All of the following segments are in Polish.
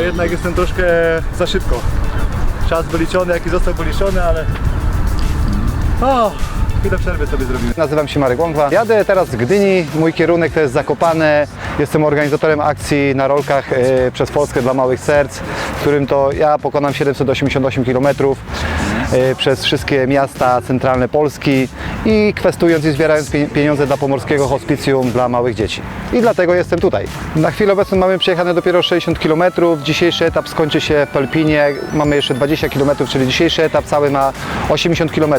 jednak jestem troszkę za szybko. Czas wyliczony, jaki został wyliczony, ale... O, chwilę przerwy sobie zrobimy. Nazywam się Marek Łągwa. Jadę teraz z Gdyni, mój kierunek to jest Zakopane. Jestem organizatorem akcji na rolkach e, przez Polskę dla Małych Serc, w którym to ja pokonam 788 km przez wszystkie miasta centralne Polski i kwestując i zbierając pie- pieniądze dla Pomorskiego Hospicjum dla małych dzieci. I dlatego jestem tutaj. Na chwilę obecną mamy przejechane dopiero 60 km. Dzisiejszy etap skończy się w Pelpinie. Mamy jeszcze 20 km, czyli dzisiejszy etap cały ma 80 km.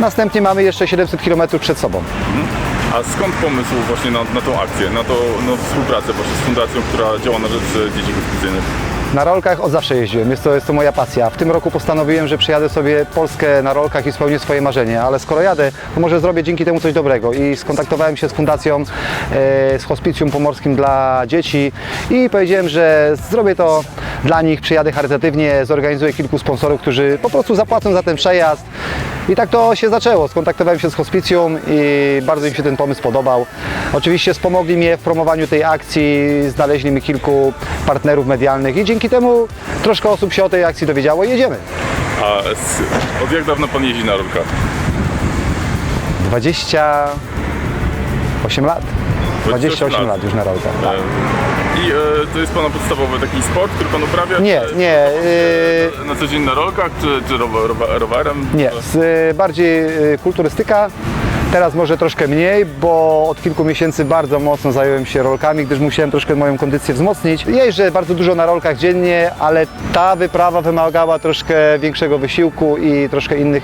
Następnie mamy jeszcze 700 km przed sobą. A skąd pomysł właśnie na, na tą akcję, na, to, na współpracę właśnie z fundacją, która działa na rzecz e, dzieci hospicyjnych? Na rolkach od zawsze jeździłem, jest to, jest to moja pasja. W tym roku postanowiłem, że przyjadę sobie Polskę na rolkach i spełnię swoje marzenie, ale skoro jadę, to może zrobię dzięki temu coś dobrego i skontaktowałem się z fundacją, e, z hospicjum pomorskim dla dzieci i powiedziałem, że zrobię to dla nich, przyjadę charytatywnie, zorganizuję kilku sponsorów, którzy po prostu zapłacą za ten przejazd. I tak to się zaczęło. Skontaktowałem się z hospicjum i bardzo im się ten pomysł podobał. Oczywiście wspomogli mnie w promowaniu tej akcji, znaleźli mi kilku partnerów medialnych i dzięki temu troszkę osób się o tej akcji dowiedziało i jedziemy. A z, od jak dawna Pan jeździ na rolkach? 28 lat. 28 lat już na rolkach. E, I e, to jest Pana podstawowy taki sport, który Pan uprawia? Nie, Czy- nie. Yy, Na co dzień na rolkach, czy, czy rower, rower, rowerem? Nie, z, y, bardziej y, kulturystyka. Teraz może troszkę mniej, bo od kilku miesięcy bardzo mocno zająłem się rolkami, gdyż musiałem troszkę moją kondycję wzmocnić. Jeżdżę bardzo dużo na rolkach dziennie, ale ta wyprawa wymagała troszkę większego wysiłku i troszkę innych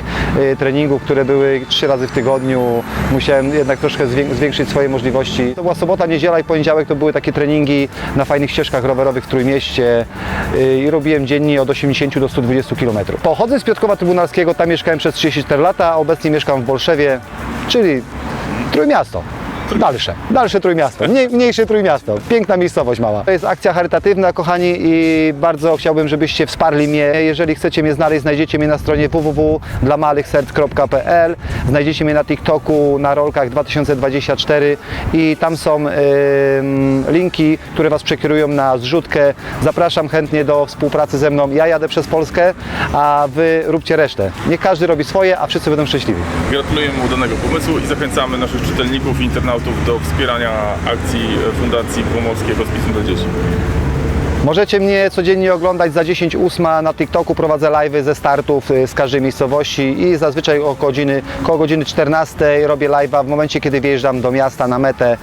y, treningów, które były trzy razy w tygodniu. Musiałem jednak troszkę zwię- zwiększyć swoje możliwości. To była sobota, niedziela i poniedziałek to były takie treningi na fajnych ścieżkach rowerowych w Trójmieście y, i robiłem dziennie od 80 do 120 km. Pochodzę z Piotrkowa Trybunalskiego, tam mieszkałem przez 34 lata, obecnie mieszkam w Bolszewie, czyli Trójmiasto. Dalsze, dalsze Trójmiasto, Mniej, mniejsze Trójmiasto, piękna miejscowość mała. To jest akcja charytatywna, kochani, i bardzo chciałbym, żebyście wsparli mnie. Jeżeli chcecie mnie znaleźć, znajdziecie mnie na stronie www.dlamalechserc.pl Znajdziecie mnie na TikToku, na rolkach 2024 i tam są linki, które Was przekierują na zrzutkę. Zapraszam chętnie do współpracy ze mną. Ja jadę przez Polskę, a Wy róbcie resztę. Niech każdy robi swoje, a wszyscy będą szczęśliwi. Gratulujemy udanego pomysłu i zachęcamy naszych czytelników i internautów do wspierania akcji Fundacji Pomorskiej Hospicjum dla Dzieci. Możecie mnie codziennie oglądać za 10 ósma na TikToku prowadzę live'y ze startów y, z każdej miejscowości i zazwyczaj około godziny, koło godziny 14 robię live'a w momencie, kiedy wjeżdżam do miasta na metę.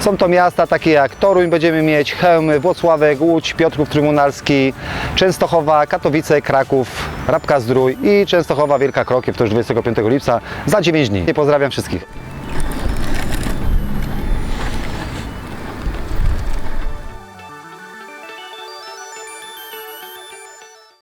Są to miasta takie jak Toruń będziemy mieć, Chełmy, Włocławek, Łódź, Piotrków Trybunalski, Częstochowa, Katowice, Kraków, Rabka Zdrój i Częstochowa Wielka Krokiew, to już 25 lipca za 9 dni. Pozdrawiam wszystkich.